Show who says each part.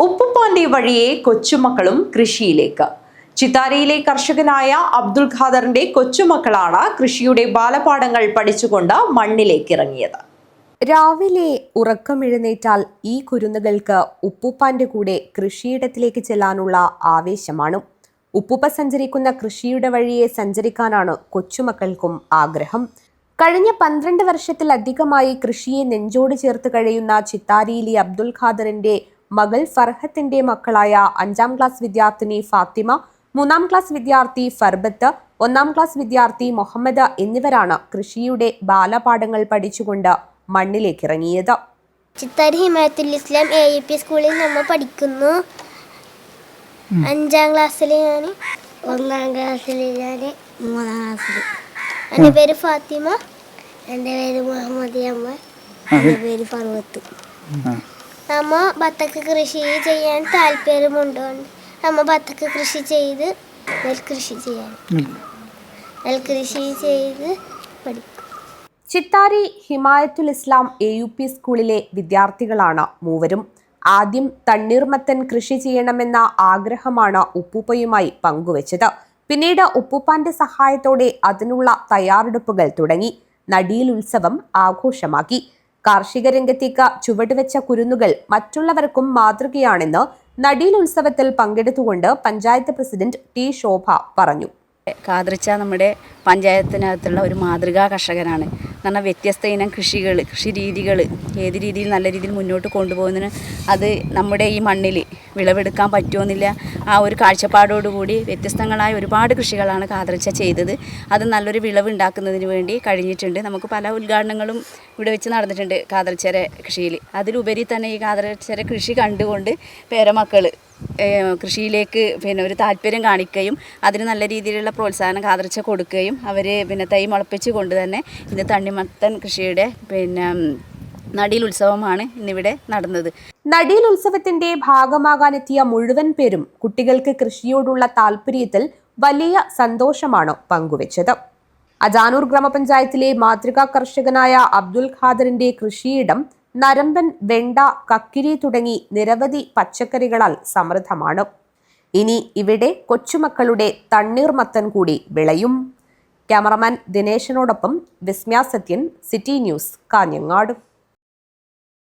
Speaker 1: ഉപ്പുപ്പാന്റെ വഴിയെ കൊച്ചുമക്കളും കൃഷിയിലേക്ക്. ചിത്താരിയിലെ കർഷകനായ അബ്ദുൽ ഖാദറിന്റെ കൊച്ചുമക്കളാണ് കൃഷിയുടെ ബാലപാഠങ്ങൾ പഠിച്ചുകൊണ്ട് മണ്ണിലേക്ക് ഇറങ്ങിയത് രാവിലെ ഉറക്കമെഴുന്നേറ്റാൽ ഈ കുരുന്നുകൾക്ക് ഉപ്പുപ്പാന്റെ കൂടെ കൃഷിയിടത്തിലേക്ക് ചെല്ലാനുള്ള ആവേശമാണ്. ഉപ്പുപ്പ സഞ്ചരിക്കുന്ന കൃഷിയുടെ വഴിയെ സഞ്ചരിക്കാനാണ് കൊച്ചുമക്കൾക്കും ആഗ്രഹം. കഴിഞ്ഞ പന്ത്രണ്ട് വർഷത്തിലധികമായി കൃഷിയെ നെഞ്ചോട് ചേർത്ത് കഴിയുന്ന ചിത്താരിയിലെ അബ്ദുൽ ഖാദറിന്റെ മകൾ ഫർഹത്തിന്റെ മക്കളായ അഞ്ചാം ക്ലാസ് വിദ്യാർത്ഥിനി ഫാത്തിമ മൂന്നാം ക്ലാസ് വിദ്യാർത്ഥി ഫർബത്ത് ഒന്നാം ക്ലാസ് വിദ്യാർത്ഥി മുഹമ്മദ് എന്നിവരാണ് കൃഷിയുടെ ബാലപാഠങ്ങൾ പഠിച്ചുകൊണ്ട് മണ്ണിലേക്കിറങ്ങിയത്.
Speaker 2: ചിത്താരി ഹിമായത്തുൽ ഇസ്ലാം എ പി സ്കൂളിൽ നമ്മൾ പഠിക്കുന്നു. അഞ്ചാം ക്ലാസ്സിൽ ഞാൻ ഒന്നാം ക്ലാസ്സിൽ ഞാൻ മൂന്നാം ക്ലാസ്സിൽ. എന്റെ പേര് ഫാത്തിമ എന്റെ പേര് മുഹമ്മദ് അമ്മ എന്റെ പേര് ഫർവത്ത് നമ്മ ബത്തക്ക കൃഷി ചെയ്യാൻ താല്പര്യമുണ്ട്? നമ്മ ബത്തക്ക കൃഷി ചെയ്ത് നെൽകൃഷി ചെയ്യാൻ. നെൽകൃഷി ചെയ്ത് പഠിക്കും.
Speaker 1: Chittari Himayathul Islam A U P സ്കൂളിലെ വിദ്യാർത്ഥികളാണ് മൂവരും. ആദ്യം തണ്ണീർമത്തൻ കൃഷി ചെയ്യണമെന്ന ആഗ്രഹമാണ് ഉപ്പൂപ്പയുമായി പങ്കുവച്ചത്. പിന്നീട് ഉപ്പൂപ്പാന്റെ സഹായത്തോടെ അതിനുള്ള തയ്യാറെടുപ്പുകൾ തുടങ്ങി. നടിയിൽ ഉത്സവം ആഘോഷമാക്കി. കാർഷിക രംഗത്തേക്ക് ചുവടുവെച്ച കുരുന്നുകൾ മറ്റുള്ളവർക്കും മാതൃകയാണെന്ന് നടീൽ ഉത്സവത്തിൽ പങ്കെടുത്തുകൊണ്ട് പഞ്ചായത്ത് പ്രസിഡന്റ് ടി ശോഭ പറഞ്ഞു.
Speaker 3: കാതൃച്ച നമ്മുടെ പഞ്ചായത്തിനകത്തുള്ള ഒരു മാതൃകാ കർഷകനാണ്. കാരണം വ്യത്യസ്ത ഇനം കൃഷികൾ കൃഷി രീതികൾ ഏത് രീതിയിൽ നല്ല രീതിയിൽ മുന്നോട്ട് കൊണ്ടുപോകുന്നതിന് അത് നമ്മുടെ ഈ മണ്ണിൽ വിളവെടുക്കാൻ പറ്റുമെന്നില്ല. ആ ഒരു കാഴ്ചപ്പാടോടുകൂടി വ്യത്യസ്തങ്ങളായ ഒരുപാട് കൃഷികളാണ് കാതർച്ച ചെയ്തത്. അത് നല്ലൊരു വിളവ് ഉണ്ടാക്കുന്നതിന് വേണ്ടി കഴിഞ്ഞിട്ടുണ്ട്. നമുക്ക് പല ഉദ്ഘാടനങ്ങളും ഇവിടെ വെച്ച് നടന്നിട്ടുണ്ട് കാതർച്ചര കൃഷിയിൽ. അതിലുപരി തന്നെ ഈ കാതർച്ചര കൃഷി കണ്ടുകൊണ്ട് പേരമക്കൾ കൃഷിയിലേക്ക് പിന്നെ ഒരു താല്പര്യം കാണിക്കുകയും അതിന് നല്ല രീതിയിലുള്ള പ്രോത്സാഹനം കാതർച്ച കൊടുക്കുകയും അവർ പിന്നെ തൈ മുളപ്പിച്ച് കൊണ്ട് തന്നെ ഇന്ന് തണ്ണിമത്തൻ കൃഷിയുടെ പിന്നെ നടീൽ ഉത്സവമാണ് ഇന്നിവിടെ നടന്നത്.
Speaker 1: നടീൽ ഉത്സവത്തിന്റെ ഭാഗമാകാനെത്തിയ മുഴുവൻ പേരും കുട്ടികൾക്ക് കൃഷിയോടുള്ള താല്പര്യത്തിൽ വലിയ സന്തോഷമാണ് പങ്കുവച്ചത്. അജാനൂർ ഗ്രാമപഞ്ചായത്തിലെ മാതൃകാ കർഷകനായ അബ്ദുൽ ഖാദറിന്റെ കൃഷിയിടം നരമ്പൻ വെണ്ട കക്കിരി തുടങ്ങി നിരവധി പച്ചക്കറികളാൽ സമൃദ്ധമാണ്. ഇനി ഇവിടെ കൊച്ചുമക്കളുടെ തണ്ണീർമത്തൻ കൂടി വിളയും. ക്യാമറമാൻ ദിനേശനോടൊപ്പം വിസ്മ്യ സത്യൻ സിറ്റി ന്യൂസ് കാഞ്ഞങ്ങാട്.